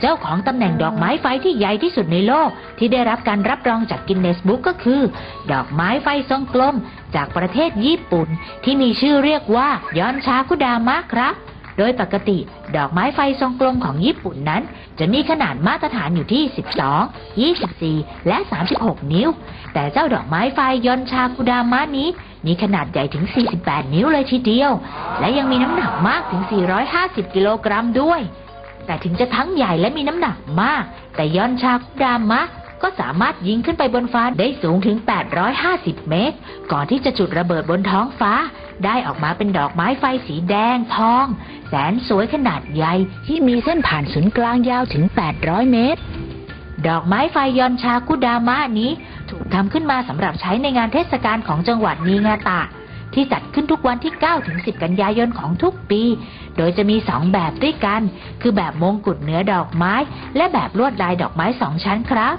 เจ้าของตำแหน่งดอกไม้ไฟที่ใหญ่ที่สุดในโลก ที่ได้รับการรับรองจากกินเนสบุ๊กก็คือ ดอกไม้ไฟทรงกลม จากประเทศญี่ปุ่น ที่มีชื่อเรียกว่ายอนชาคุดามะครับ โดยปกติ ดอกไม้ไฟทรงกลมของญี่ปุ่นนั้น จะมีขนาดมาตรฐานอยู่ที่ 12 24 และ 36 นิ้ว แต่เจ้าดอกไม้ไฟยอนชาคุดามะนี้มีขนาดใหญ่ถึง 48 นิ้วเลยทีเดียว และยังมีน้ำหนักมากถึง 450 กิโลกรัมด้วย แต่ถึงจะทั้งใหญ่และมีน้ำหนักมาก แต่ยอนชาคุดามะ ก็สามารถยิงขึ้นไปบนฟ้าได้สูงถึง 850 เมตร ก่อนที่จะจุดระเบิดบนท้องฟ้า ได้ออกมาเป็นดอกไม้ไฟสีแดงทอง แสนสวยขนาดใหญ่ที่มีเส้นผ่านศูนย์กลางยาวถึง 800 เมตร ดอกไม้ไฟยอนชาคุดามะนี้ ถูกทำขึ้นมาสำหรับใช้ในงานเทศกาลของจังหวัดนีงาตะ ที่จัดขึ้นทุกวันที่ 9 ถึง 10 กันยายนของทุกปี โดยจะมี 2 แบบด้วยกัน คือแบบมงกุฎเหนือดอกไม้ และแบบลวดลายดอกไม้สองชั้นครับ